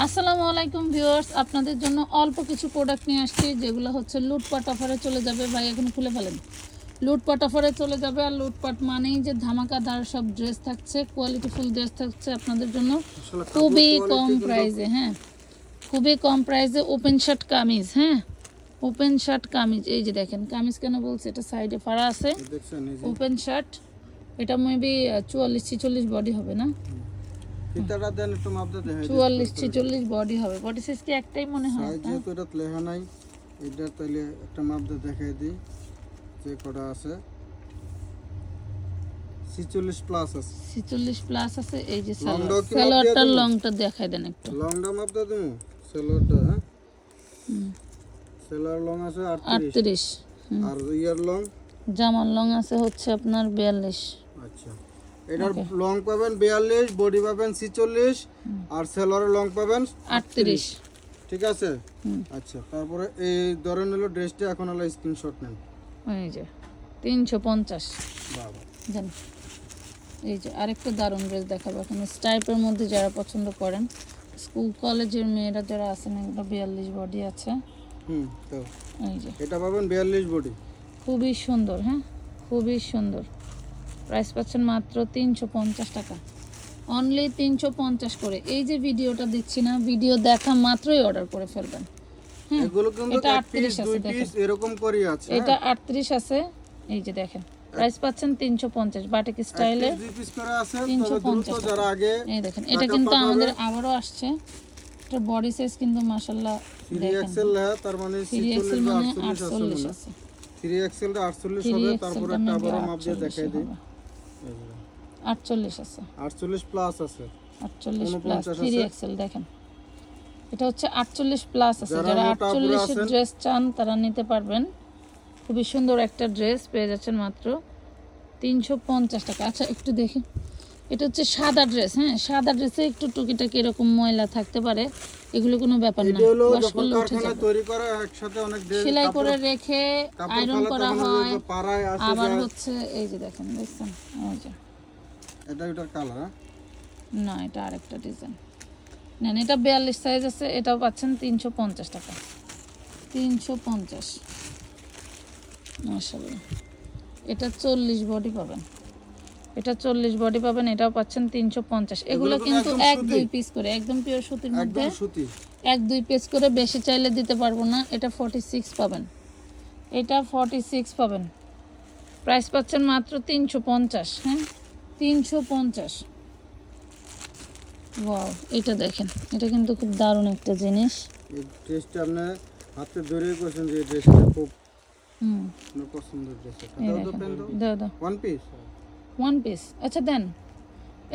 আসসালামু আলাইকুম ভিউয়ার্স আপনাদের জন্য অল্প কিছু প্রোডাক্ট নিয়ে আসছি যেগুলো হচ্ছে লুটপাট অফারে চলে যাবে। ভাই এখন খুলে ফেলেন। লুটপাট অফারে চলে যাবে আর লুটপাট মানেই যে ধামাকাদার সব ড্রেস থাকছে কোয়ালিটিফুল ড্রেস থাকছে আপনাদের জন্য। খুবই কম প্রাইসে হ্যাঁ। খুবই কম প্রাইসে ওপেন শার্ট কামিজ হ্যাঁ। ওপেন শার্ট কামিজ এই যে দেখেন কামিজ কেন বলছে? এটা সাইডে ফাড়া আছে। ওপেন শার্ট এটা মেবি চুয়াল্লিশ ছিচল্লিশ বডি হবে না? ফিতাটা দেন একটু মাপ দিয়ে দেখাই দিই। চুয়াল্লিশ বডি হবে। বডি সাইজ কি একটাই মনে হয় সাইজ যেহেতু এটা লেখা নাই এটা তাইলে একটা মাপ দিয়ে দেখাই দিই যে কটা আছে। ছিচল্লিশ প্লাস আছে। ছিচল্লিশ প্লাস আছে এই যে দেবো? লংটা দেখাই দেন একটু। লংটা মাপ দিয়ে দেবো? সেলোয়ারটা হ্যাঁ? সেলোয়ার লং আছে আটত্রিশ। আটত্রিশ আর ইয়ার লং? জামার লং আছে হচ্ছে আপনার বিয়াল্লিশ। আচ্ছা। এটার লং পাবেন বিয়াল্লিশ বডি পাবেন ছিচল্লিশ আর সেলোয়ারের লং পাবেন আটত্রিশ। ঠিক আছে? আচ্ছা তারপরে এই ধরেন হলো ড্রেসটা এখন হলো স্ক্রিনশট নেন। এই যে তিনশো পঞ্চাশ। বাবা। জান এই যে আরেকটা দারুণ ড্রেস দেখাবো এখন। স্টাইপের মধ্যে যারা পছন্দ করেন স্কুল কলেজের মেয়েরা যারা আছেন এগুলো বিয়াল্লিশ বডি আছে। হুম তো। এই যে। এটা পাবেন বিয়াল্লিশ বডি খুবই সুন্দর হ্যাঁ? খুবই সুন্দর। প্রাইস পাচ্ছেন মাত্র তিনশো পঞ্চাশ টাকা। অনলি তিনশো পঞ্চাশ করে। এই যে ভিডিওটা দিচ্ছি না ভিডিও দেখা মাত্রই অর্ডার করে ফেলবেন। এগুলো কিন্তু এটা এক 38 আছে, এরকম করেই আছে। এটা আটত্রিশ আছে। এই যে দেখেন প্রাইস পাচ্ছেন তিনশো পঞ্চাশ। বাটিক স্টাইলে দুই পিস করে আছে 350 যারা আগে এই দেখেন এটা কিন্তু আমাদের আবারও আসছে। এটা বডি সাইজ কিন্তু মাসাল্লাহ থ্রি এক্সেল তার মানে থ্রি এক্সেল ছিচল্লিশ মানে বা আটচল্লিশ আছে আটচল্লিশ আছে। থ্রি এক্সেলটা আটচল্লিশ থ্রি হবে এক্সেলটা তারপরে একটা মেবি মাপ দিয়ে দেখাই দিই। আটচল্লিশ আছে। আটচল্লিশ প্লাস আছে। আটচল্লিশ প্লাস 49 থ্রি এক্সেল দেখেন। এটা হচ্ছে আটচল্লিশ প্লাস আছে। যারা আটচল্লিশের ড্রেস চান তারা নিতে পারবেন। খুবই সুন্দর একটা ড্রেস পেয়ে যাচ্ছেন মাত্র তিনশো পঞ্চাশ টাকা। আচ্ছা একটু দেখি। এটা হচ্ছে সাদা ড্রেস হ্যাঁ? সাদা ড্রেসে একটু টুকিটাকি এরকম ময়লা থাকতে পারে এগুলো কোনো ব্যাপার না। ওয়াশ করলে উঠে যাবে। সেলাই করে রেখে আয়রন করা হয়। আবার। হচ্ছে এই যে দেখেন দেখছেন? এই যে। এটা এটার কালার না এটা আরেকটা ডিজাইন নেন এটা বিয়াল্লিশ সাইজ আছে এটাও পাচ্ছেন তিনশো পঞ্চাশ টাকা। তিনশো পঞ্চাশ। মাসাল্লাহ এটা চল্লিশ বডি পাবেন। এটা চল্লিশ বডি পাবেন এটাও পাচ্ছেন তিনশো পঞ্চাশ। এগুলো কিন্তু এক দুই পিস করে একদম পিওর সুতির মধ্যে। এক দুই পিস করে বেশি চাইলে দিতে পারব না এটা ফর্টি সিক্স পাবেন। এটা ফর্টি সিক্স পাবেন। প্রাইস পাচ্ছেন মাত্র তিনশো পঞ্চাশ হ্যাঁ? তিনশো পঞ্চাশ। ওয়াও এটা দেখেন এটা কিন্তু খুব দারুণ একটা জিনিস। এই ড্রেসটা আপনি হাতে ধরেই করছেন যে ড্রেসটা খুব হুম। পছন্দের ড্রেস দাও দাও। ওয়ান পিস ওয়ান পিস আচ্ছা দেন।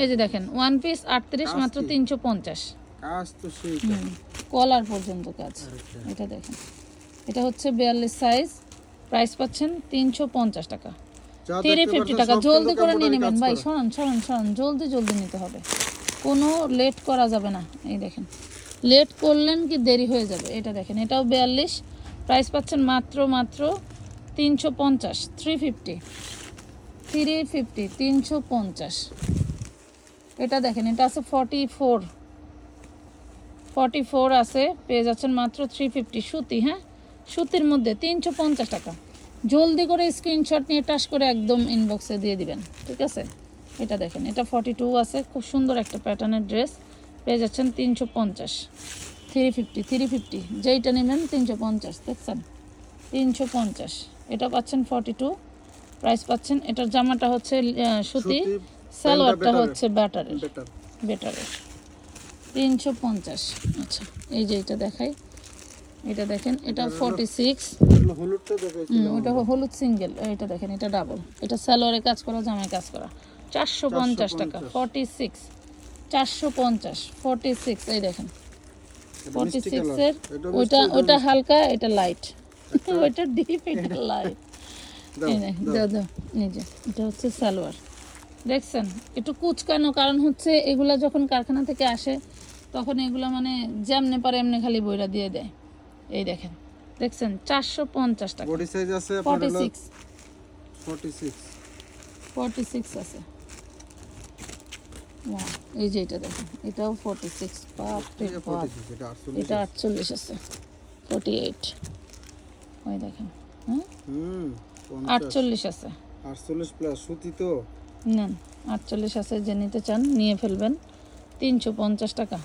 এই যে দেখেন ওয়ান পিস আটত্রিশ মাত্র তিনশো পঞ্চাশ। কাজ তো সেই কলার পর্যন্ত কাজ। এটা দেখেন। এটা হচ্ছে বিয়াল্লিশ সাইজ প্রাইস পাচ্ছেন তিনশো পঞ্চাশ টাকা। থ্রি ফিফটি টাকা। জলদি করে নিয়ে নেবেন। ভাই। সরান সরান সরান। জলদি জলদি নিতে হবে। কোনো লেট করা যাবে না। এই দেখেন। লেট করলেন কি দেরি হয়ে যাবে? এটা দেখেন এটাও বিয়াল্লিশ। প্রাইস পাচ্ছেন মাত্র মাত্র তিনশো পঞ্চাশ থ্রি ফিফটি থ্রি ফিফটি তিনশো পঞ্চাশ। এটা দেখেন, এটা আছে ফর্টি ফোর ফর্টি ফোর আছে, পেয়ে যাচ্ছেন মাত্র থ্রি ফিফটি সুতি হ্যাঁ? সুতির মধ্যে তিনশো পঞ্চাশ টাকা। জলদি করে স্ক্রিনশট নিয়ে টাস করে একদম ইনবক্সে দিয়ে দিবেন, ঠিক আছে? এটা দেখেন, এটা ফর্টি টু আছে, খুব সুন্দর একটা প্যাটার্নের ড্রেস পেয়ে যাচ্ছেন তিনশো পঞ্চাশ। থ্রি ফিফটি থ্রি ফিফটি যেইটা নেবেন তিনশো পঞ্চাশ, দেখছেন? তিনশো পঞ্চাশ। এটা পাচ্ছেন ফর্টি টু প্রাইস পাচ্ছেন। এটার জামাটা হচ্ছে সুতি। সালোয়ারটা হচ্ছে ব্যাটারের। বেটার। বেটারের। তিনশো পঞ্চাশ। আচ্ছা এই যে এটা দেখাই। এটা দেখেন এটা ফর্টি সিক্স ওটা হলুদ সিঙ্গেল। এটা দেখেন এটা ডাবল এটা স্যালোয়ারে কাজ করা জামায় কাজ করা। চারশো পঞ্চাশ টাকা। ফর্টি সিক্স চারশো পঞ্চাশ। ফর্টি সিক্স এই দেখেন। ফর্টি সিক্সের। ওইটা ওইটা হালকা এটা লাইট ওইটা ডিপ এটা লাইট দাও, দাও। দাও এটা হচ্ছে সালোয়ার। দেখছেন? একটু কুচকানো কারণ হচ্ছে এগুলা যখন কারখানা থেকে আসে তখন এগুলা মানে যেমনে পারে এমনি খালি বইরা দিয়ে দেয়। এই দেখেন দেখছেন? চারশো পঞ্চাশ টাকা। বডি সাইজ আছে forty six forty six forty six আছে। এই যে এটা দেখেন এটাও ফোর্টি সিক্স এটা বাপ। 46, এটা 48 এটা আটচল্লিশ আছে। ফোর্টি এইট ওই দেখেন হ্যাঁ? হুম। আটচল্লিশ আছে। আটচল্লিশ প্লাস সুতি তো? নেন আটচল্লিশ আছে যে নিতে চান নিয়ে ফেলবেন। তিনশো পঞ্চাশ টাকা।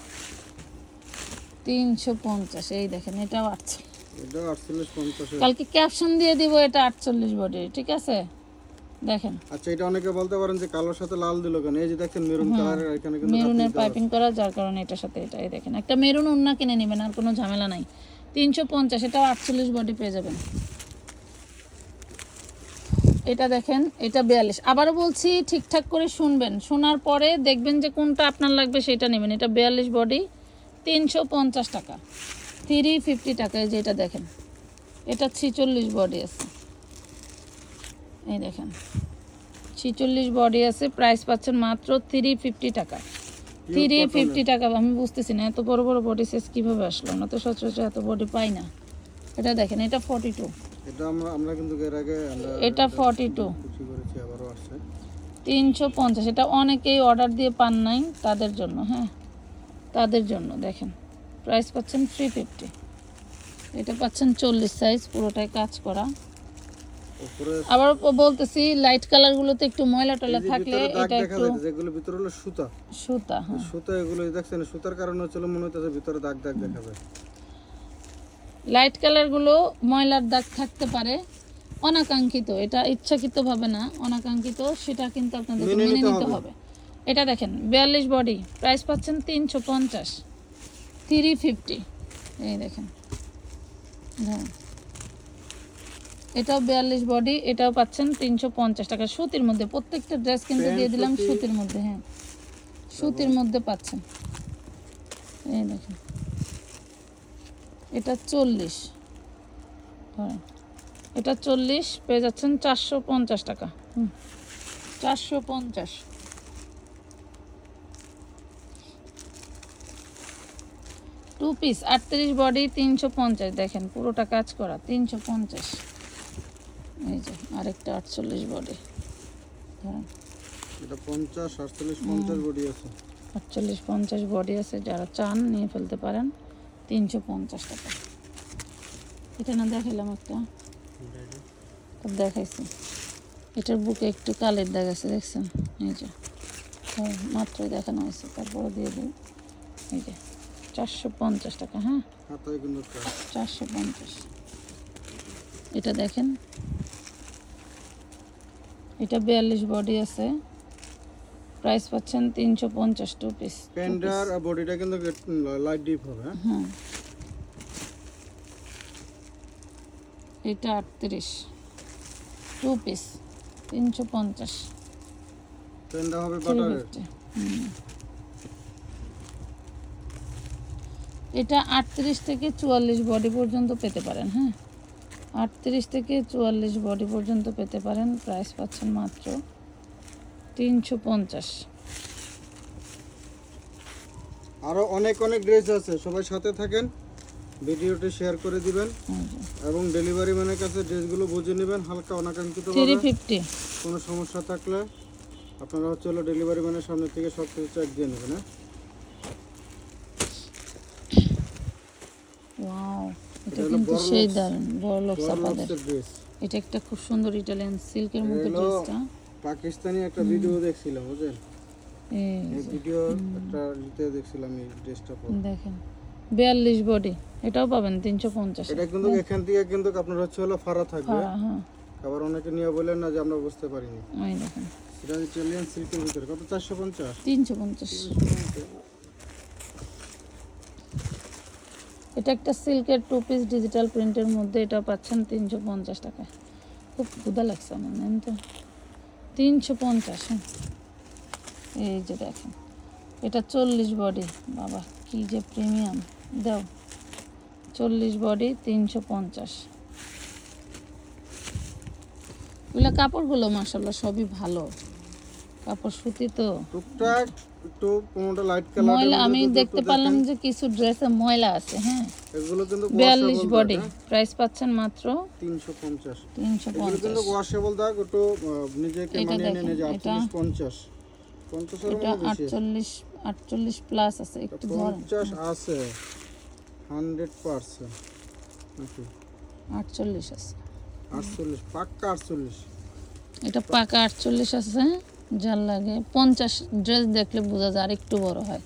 তিনশো পঞ্চাশ এই দেখেন এটাও আটচল্লিশ। কালকে ক্যাপশন দিয়ে দিব এটা আটচল্লিশ বডি ঠিক আছে? দেখেন। আচ্ছা এটা অনেকে বলতে পারেন যে কালোর সাথে লাল দিল কেন? এই যে দেখেন মেরুন কালারের এখানে কিন্তু মেরুনের পাইপিং করা যার কারণে এটার সাথে এটা এই দেখেন। একটা মেরুন ওন্না কিনে নেবেন আর কোনো ঝামেলা নাই। তিনশো পঞ্চাশ এটাও আটচল্লিশ বডি পেয়ে যাবেন। এটা দেখেন এটা বিয়াল্লিশ। আবারও বলছি ঠিকঠাক করে শুনবেন। শোনার পরে দেখবেন যে কোনটা আপনার লাগবে সেটা নেবেন। এটা বিয়াল্লিশ বডি তিনশো পঞ্চাশ টাকা। থ্রি ফিফটি টাকায় যেটা দেখেন। এটা ছিচল্লিশ বডি আছে। এই দেখেন ছিচল্লিশ বডি আছে প্রাইস পাচ্ছেন মাত্র থ্রি ফিফটি টাকা। থ্রি ফিফটি টাকা আমি বুঝতেছি না এত বড় বড় বডি সাইজ কীভাবে আসলো? আমরা তো সচরাচর এত বডি পাই না। এটা দেখেন এটা ফর্টি টু এটা আমরা আমরা কিন্তু এর আগে এটা ফর্টি টু করেছি আবারও আসছে। তিনশো পঞ্চাশ। এটা অনেকেই অর্ডার দিয়ে পান নাই তাদের জন্য হ্যাঁ। তাদের জন্য দেখেন। প্রাইস পাচ্ছেন থ্রি ফিফটি এটা পাচ্ছেন চল্লিশ সাইজ পুরোটাই কাজ করা। আবার বলতেছি লাইট কালারগুলোতে একটু ময়লা এই থাকলে এটা একটু যেগুলো ভিতরে হলো সুতা। সুতা হ্যাঁ। সুতা এগুলো দেখছেন সুতার কারণে হচ্ছে মনে হচ্ছে ভিতরে দাগ দাগ দেখা যায়। লাইট কালারগুলো ময়লার দাগ থাকতে পারে অনাকাঙ্ক্ষিত এটা ইচ্ছাকৃতভাবে না অনাকাঙ্ক্ষিত সেটা কিন্তু আপনাদের মেনে নিতে হবে। এটা দেখেন বিয়াল্লিশ বডি প্রাইস পাচ্ছেন তিনশো পঞ্চাশ থ্রি ফিফটি এই দেখেন ধরুন। এটাও বিয়াল্লিশ বডি এটাও পাচ্ছেন তিনশো পঞ্চাশ টাকা। সুতির মধ্যে প্রত্যেকটা ড্রেস কিন্তু দিয়ে দিলাম সুতির মধ্যে হ্যাঁ। সুতির মধ্যে পাচ্ছেন। এই দেখেন। এটা চল্লিশ। ধরেন এটা চল্লিশ পেয়ে যাচ্ছেন চারশো পঞ্চাশ টাকা। হুম চারশো পঞ্চাশ। টু পিস আটত্রিশ বডি তিনশো পঞ্চাশ। দেখেন পুরোটা কাজ করা তিনশো পঞ্চাশ। এই যে আরেকটা আটচল্লিশ বডি ধরেন। এটা পঞ্চাশ আটচল্লিশ পঞ্চাশ বডি আছে। আটচল্লিশ পঞ্চাশ বডি আছে যারা চান নিয়ে ফেলতে পারেন। তিনশো পঞ্চাশ টাকা। এটা না দেখালাম একটা? দেখাইছি। এটার বুকে একটু কালের দাগ আছে দেখছেন? এই যে। হ্যাঁ মাত্রই দেখানো হয়েছে তারপরে দিয়ে দিই। এই যে চারশো পঞ্চাশ টাকা হ্যাঁ। চারশো পঞ্চাশ। এটা দেখেন। এটা বিয়াল্লিশ বডি আছে। প্রাইস পাচ্ছেন তিনশো পঞ্চাশ টু পিস প্যান্ডার আর বডিটা কিন্তু লাইট ডিপ হবে হ্যাঁ? হ্যাঁ। এটা আটত্রিশ। টু পিস তিনশো পঞ্চাশ। প্যান্ডা হবে বাটারের এটা আটত্রিশ থেকে চুয়াল্লিশ বডি পর্যন্ত পেতে পারেন হ্যাঁ? আটত্রিশ থেকে চুয়াল্লিশ বডি পর্যন্ত পেতে পারেন প্রাইস পাচ্ছেন মাত্র তিনশো পঞ্চাশ। আরও অনেক অনেক ড্রেস আছে সবাই সাথে থাকেন ভিডিওটি শেয়ার করে দিবেন এবং ডেলিভারি ম্যানের কাছে ড্রেসগুলো বুঝে নেবেন হালকা অনাকাঙ্ক্ষিত কোনো সমস্যা থাকলে আপনারা হচ্ছে হলো ডেলিভারি ম্যানের সামনে থেকে সব কিছু চেক দিয়ে নেবেন হ্যাঁ? ওয়াও এটা এটা কিন্তু সেই দারুণ বড় লোক সাপাদের এটা একটা খুব সুন্দর ইটালিয়ান সিল্কের মধ্যে ড্রেসটা। পাকিস্তানি একটা ভিডিও দেখছিলাম বুঝলেন? এই এই ভিডিও একটা ইতে দেখছিলাম এই ড্রেসটা পরে দেখেন বিয়াল্লিশ বডি এটাও পাবেন তিনশো পঞ্চাশ। এটা কিন্তু এখান থেকে কিন্তু আপনার হচ্ছে হলো ফাড়া থাকবে। হ্যাঁ। আবার অনেকে নিয়ে বলেন না যে আমরা বুঝতে পারিনি। ওই দেখেন। এটা ইটালিয়ান সিল্কের ভিতরে কত? চারশো পঞ্চাশ? তিনশো পঞ্চাশ। এটা একটা সিল্কের টু পিস ডিজিটাল প্রিন্টের মধ্যে এটা পাচ্ছেন তিনশো পঞ্চাশ টাকা খুব ক্ষুদা লাগছে আমার তো? তিনশো পঞ্চাশ হ্যাঁ। এই যে দেখেন, এটা চল্লিশ বডি। বাবা, কি যে প্রিমিয়াম। দাও, চল্লিশ বডি, তিনশো পঞ্চাশ। এগুলো কাপড়গুলো মাসাল্লাহ সবই ভালো। কাপড় সুতি তো। টুকটাক একটু কোনোটা লাইট কালার ময়লা আমি দেখতে পারলাম যে কিছু ড্রেসে ময়লা আছে হ্যাঁ। এগুলো কিন্তু বিয়াল্লিশ বডি প্রাইস পাচ্ছেন মাত্র তিনশো পঞ্চাশ। তিনশো এগুলো পঞ্চাশ। কিন্তু ওয়াশেবল দাগ একটু নিজেকে মানিয়ে নিয়ে দেখেন, যে এটা- আটচল্লিশ পঞ্চাশ। পঞ্চাশের এটা মধ্যে বেশি। আটচল্লিশ আটচল্লিশ প্লাস আছে একটু ধরেন। পঞ্চাশ আছে। Hundred percent. নাকি? আটচল্লিশ আছে। আটচল্লিশ পাক্কা আটচল্লিশ। এটা পাকা আটচল্লিশ আছে যার লাগে। পঞ্চাশ ড্রেস দেখলে বোঝা যায় আর একটু বড় হয়।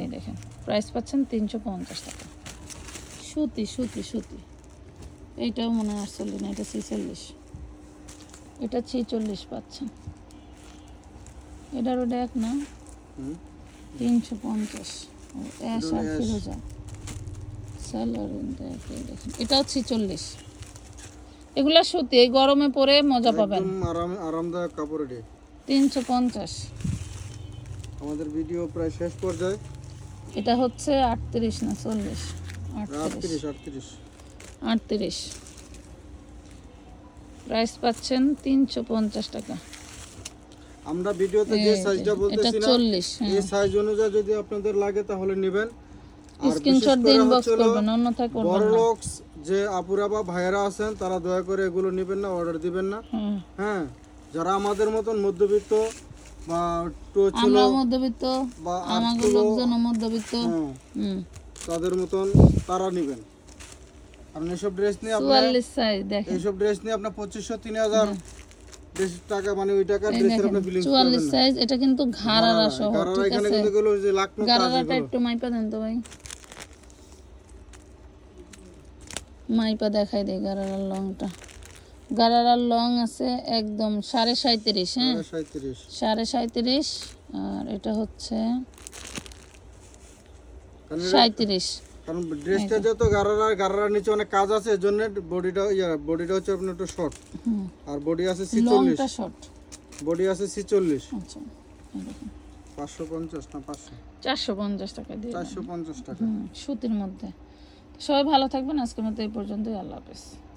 এই দেখেন প্রাইস পাচ্ছেন তিনশো পঞ্চাশ টাকা। সুতি সুতি সুতি। এইটাও মনে হয় আটচল্লিশ না এটা ছিচল্লিশ। এটা ছিচল্লিশ পাচ্ছেন। এটার ওটা এক না? তিনশো পঞ্চাশ। অ্যাশ আর। ফিরোজা। দেখেন। এটাও ছিচল্লিশ। এগুলা সুতি এই গরমে পরে মজা পাবেন। আরামদায়ক কাপড় এটি। তিনশো পঞ্চাশ। আমাদের ভিডিও প্রায় শেষ পর্যায়ে। এটা হচ্ছে আটত্রিশ না চল্লিশ? আটত্রিশ। আটত্রিশ আটত্রিশ। আটত্রিশ প্রাইস পাচ্ছেন তিনশো পঞ্চাশ টাকা। আমরা ভিডিওতে যে সাইজটা বলতেছি না এই হ্যাঁ। সাইজ অনুযায়ী যদি আপনাদের লাগে তাহলে নেবেন। আর স্ক্রিনশট করবেন অন্যথায় করবেন বড় যে আপুরা বা ভাইয়েরা আছেন তারা দয়া করে এগুলো নেবেন না অর্ডার দিবেন না। হ্যাঁ। যারা আমাদের মতন মধ্যবিত্ত বা আমরা মধ্যবিত্ত বা আমাদের লোকজন মধ্যবিত্ত হ্যাঁ, হুম। তাদের মতন তারা নেবেন। আপনি এসব ড্রেস নিয়ে দেখেন। এইসব ড্রেস নিয়ে আপনার পঁচিশশো তিন হাজার টাকা মানে ওই ড্রেসের দেখেন আপনি চুয়াল্লিশ সাইজ এটা কিন্তু ঘাড়ারা সহ এখানে কিন্তু যে লাকনো একটু মাইপা দেন তো ভাই। মাইপা দেখাই দেয় গারারার লংটা। গারারার লং আছে একদম সাড়ে সাঁত্রিশ হ্যাঁ? সাড়ে সাঁত্রিশ আর এটা হচ্ছে সাঁত্রিশ কারণ ড্রেসটা যত গারারা গারারার নিচে অনেক কাজ আছে এর জন্য বডিটা ইয়া বডিটা হচ্ছে আপনার একটু শর্ট আর বডি আছে ছিচল্লিশ। লংটা শর্ট বডি আছে ছিচল্লিশ। আচ্ছা এই দেখুন। পাঁচশো পঞ্চাশ না পাঁচশো? চারশো পঞ্চাশ টাকা দিয়ে দেন। চারশো পঞ্চাশ টাকা। সুতির মধ্যে। সবাই ভালো থাকবেন আজকের মতো এই পর্যন্তই। আল্লাহ হাফেজ।